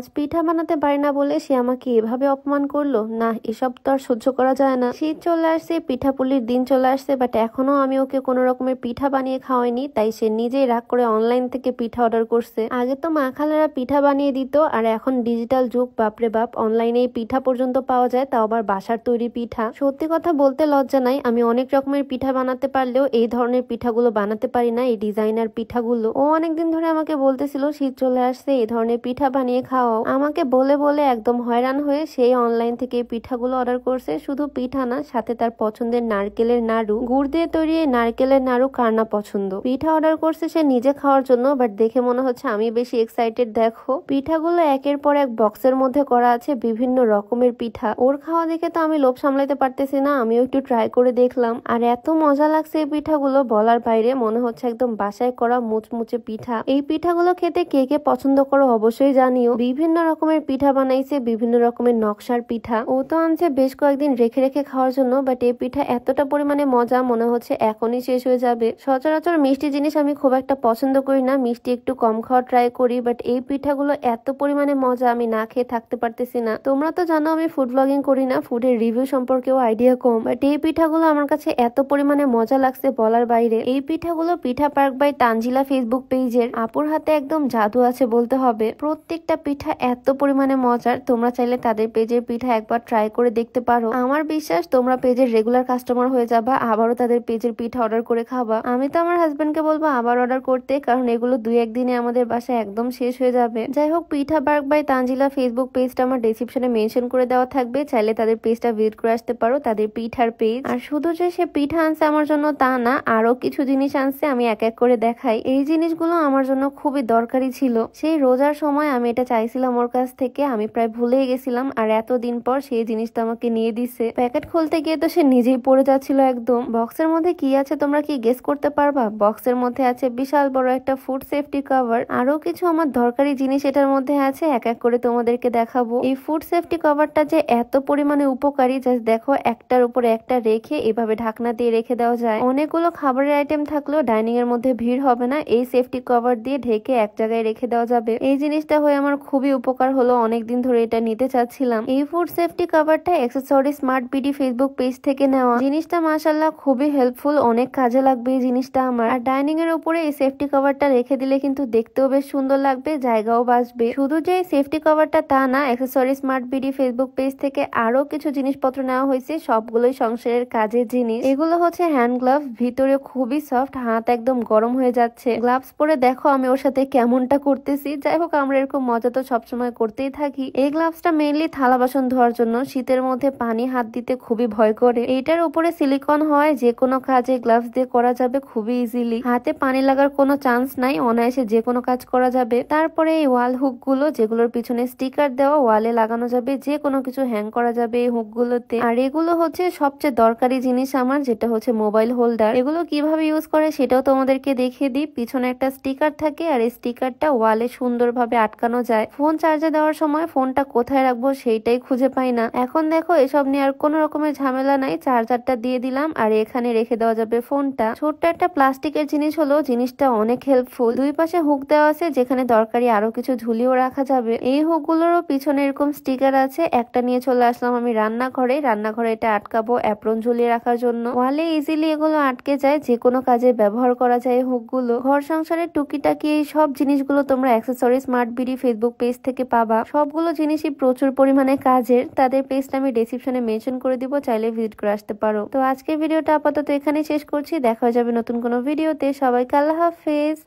আজ পিঠা বানাতে পারি না বলে সে আমাকে এভাবে অপমান করল? না, এসব তো আর সহ্য করা যায় না। শীত চলে আসছে, পিঠাপুলির দিন চলে আসছে বাট এখনও আমি ওকে কোনো রকমের পিঠা বানিয়ে খাওয়াইনি, তাই সে নিজেই রাগ করে অনলাইন থেকে পিঠা অর্ডার করছে। আগে তো মা খালারা পিঠা বানিয়ে দিত, আর এখন ডিজিটাল যুগ, বাপরে বাপ অনলাইনে পিঠা পর্যন্ত পাওয়া যায়, তাও আবার বাসার তৈরি পিঠা। সত্যি কথা বলতে লজ্জা নাই, আমি অনেক রকমের পিঠা বানাতে পারলেও এই ধরনের পিঠাগুলো বানাতে পারি না, এই ডিজাইনার পিঠাগুলো। ও অনেকদিন ধরে আমাকে বলতেছিল, শীত চলে আসছে, এই ধরনের পিঠা বানিয়ে খাওয়াও আমাকে বলে বলে একদম হয়রান হয়ে সেই অনলাইন থেকে পিঠাগুলো অর্ডার করছে। শুধু পিঠা না, সাথে তার পছন্দের নারকেলের নাড়ু। গুড় দিয়ে তৈরি নারকেলের নাড়ু কার না পছন্দ? পিঠা অর্ডার করছে সে নিজে খাওয়ার জন্য বাট দেখে মনে হচ্ছে আমি বেশি এক্সাইটেড দেখো। পিঠাগুলো একের পর এক বক্সের মধ্যে করা আছে বিভিন্ন রকমের পিঠা। ওর খাওয়া দেখে তো আমি লোভ সামলাইতে পারতেছি না, আমিও একটু ট্রাই করে দেখলাম। আর এত মজা লাগছে এই পিঠাগুলো বলার বাইরে মনে হচ্ছে একদম বাসায় করা মুচমুচে পিঠা। এই পিঠাগুলো খেতে কে কে পছন্দ করো অবশ্যই জানিও। বিভিন্ন রকমের পিঠা বানাইছে, বিভিন্ন রকমের নকশার পিঠা। ও তো আনছে বেশ কয়েকদিন রেখে রেখে খাওয়ার জন্য বাট এই পিঠা এতটা পরিমাণে মজা মনে হচ্ছে এখনই শেষ হয়ে যাবে। সচরাচর মিষ্টি জিনিস আমি খুব একটা পছন্দ করি না, মিষ্টি একটু কম খাওয়া ট্রাই করি বাট এই পিঠাগুলো এত পরিমাণে মজা আমি না খেয়ে থাকতে পারতেছি না। তোমরা তো জানো আমি ফুড ব্লগিং করি না ফুডের রিভিউ সম্পর্কেও আইডিয়া কম বাট এই পিঠাগুলো আমার কাছে এত পরিমাণে মজা লাগছে বলার বাইরে। এই পিঠাগুলো Pitha park by Tanjila Facebook পেজের আপুর হাতে একদম জাদু আছে বলতে হবে। প্রত্যেকটা পিঠা এত পরিমাণে মজার, তোমরা চাইলে তাদের পেজের পিঠা একবার ট্রাই করে দেখতে পারো। আমার বিশ্বাস, তোমরা পেজের রেগুলার কাস্টমার হয়ে যাবা, আবারও তাদের পেজের পিঠা অর্ডার করে খাবা। আমি তো আমার হাজবেন্ডকে বলব, আবার অর্ডার করতে, কারণ এগুলো দুই একদিনে আমাদের বাসায় একদম শেষ হয়ে যাবে। যাই হোক, Pitha park by Tanjila Facebook পেজটা আমার ডিসক্রিপশনে মেনশন করে দেওয়া থাকবে। চাইলে তাদের পেজটা ভিজিট করে আসতে পারো, তাদের পিঠার পেজ আর শুধু যে সে পিঠা আনছে আমার জন্য তা না আরও কিছু জিনিস আনছে, আমি এক এক করে দেখাই। এই জিনিসগুলো আমার জন্য খুবই দরকারি ছিল। সেই রোজার সময় আমি এটা চাইছিলাম ওর কাছ থেকে, আমি প্রায় ভুলেই গেছিলাম, আর এতদিন পর সেই জিনিসটা আমাকে নিয়ে দিছে। প্যাকেট খুলতে গিয়ে তো সে নিজেই পড়ে যাচ্ছিল একদম। বক্সের মধ্যে কি আছে তোমরা কি গেস করতে পারবা? বক্সের মধ্যে আছে বিশাল বড় একটা ফুড সেফটি কভার আরও কিছু আমার দরকারি জিনিস এটার মধ্যে আছে, এক এক করে তোমাদেরকে দেখাবো। এই ফুড সেফটি কভারটা যে এত পরিমাণে উপকারী জাস্ট দেখো একটার উপরে একটা রেখে এভাবে ঢাকনা দিয়ে রেখে দেওয়া যায়। অনেকগুলো খাবারের আইটেম থাকলেও ডাইনিং এর মধ্যে ভিড় হবে না, এই সেফটি কভার দিয়ে ঢেকে এক জায়গায় রেখে দেওয়া যাবে। এই জিনিসটা হয়ে আমার খুবই উপকার হলো, অনেকদিন ধরে এটা নিতে চাচ্ছিলাম। এই ফুড সেফটি কভারটা accessory smart BD Facebook page থেকে নেওয়া। জিনিসটা মাসাল্লাহ খুবই হেল্পফুল অনেক কাজে লাগবে এই জিনিসটা আমার। আর ডাইনিং এর উপরে এই সেফটি কভারটা রেখে দিলে কিন্তু দেখতেও বেশ সুন্দর লাগবে, জায়গাও বাঁচবে। শুধু যে সেফটি কভারটা তা না accessory smart BD Facebook page থেকে আরও কিছু জিনিসপত্র নেওয়া হয়েছে, সবগুলোই সংসারের কাজের জিনিস। এগুলো হচ্ছে হ্যান্ড গ্লাভ ভিতরে খুবই সফট হাত একদম গরম হয়ে যাচ্ছে। গ্লাভস পরে দেখো আমি ওর সাথে কেমনটা করতেছি। যাই হোক, আমরা এরকম মজা তো সবসময় করতেই থাকি। এই গ্লাভসটা মেনলি থালা বাসন ধোয়ার জন্য। শীতের মধ্যে পানি হাত দিতে খুবই ভয় করে। এইটার উপরে সিলিকন হয়, যে কোনো কাজে গ্লাভস দিয়ে করা যাবে খুবই ইজিলি হাতে পানি লাগার কোনো চান্স নাই, অনায়াসে যে কোনো কাজ করা যাবে। তারপরে এই ওয়াল হুকগুলো, যেগুলোর পিছনে স্টিকার দেওয়া ওয়ালে লাগানো যাবে, যে কোনো কিছু হ্যাং করা যাবে এই হুক গুলোতে। আর এগুলো হচ্ছে সবচেয়ে দরকারি জিনিস আমার, যেটা হচ্ছে মোবাইল হোল্ডার এগুলো কীভাবে ইউজ করে সেটাও তোমাদেরকে দেখিয়ে দিই। পিছনে একটা স্টিকার থাকে, আর এই স্টিকারটা ওয়ালে সুন্দরভাবে আটকানো যায়। ফোন চার্জে দেওয়ার সময় ফোনটা কোথায় রাখব সেইটাই খুঁজে পাই না। এখন দেখো, এসব নিয়ে আর কোনো রকমের ঝামেলা নাই। চার্জারটা দিয়ে দিলাম আর এখানে রেখে দেওয়া যাবে ফোনটা। ছোট্ট একটা প্লাস্টিকের জিনিস হলো, জিনিসটা অনেক হেল্পফুল দুই পাশে হুক দেওয়া আছে, যেখানে দরকারি আরও কিছু ঝুলিয়েও রাখা যাবে। এই হুক গুলোরও পিছনে এরকম স্টিকার আছে। একটা নিয়ে চলে আসলাম আমি রান্নাঘরে। রান্নাঘরে এটা আটকাবো অ্যাপ্রন ঝুলিয়ে রাখার জন্য। ওয়ালে ইজিলি এগুলো আটকে যায় যে কোনো কাজে ব্যবহার করা যায় এই হুকগুলো। ঘর সংসারের টুকিটাকি এই সব জিনিসগুলো তোমরা accessory smart BD Facebook page থেকে পাবা। সবগুলো জিনিসই প্রচুর পরিমাণে কাজের। তাদের পেজটা আমি ডিসক্রিপশনে মেনশন করে দিব, চাইলে ভিজিট করে আসতে পারো। তো আজকের ভিডিওটা আপাতত এখানে শেষ করছি। দেখা যাবে নতুন কোনো ভিডিওতে সবাইকে আল্লাহ হাফেজ।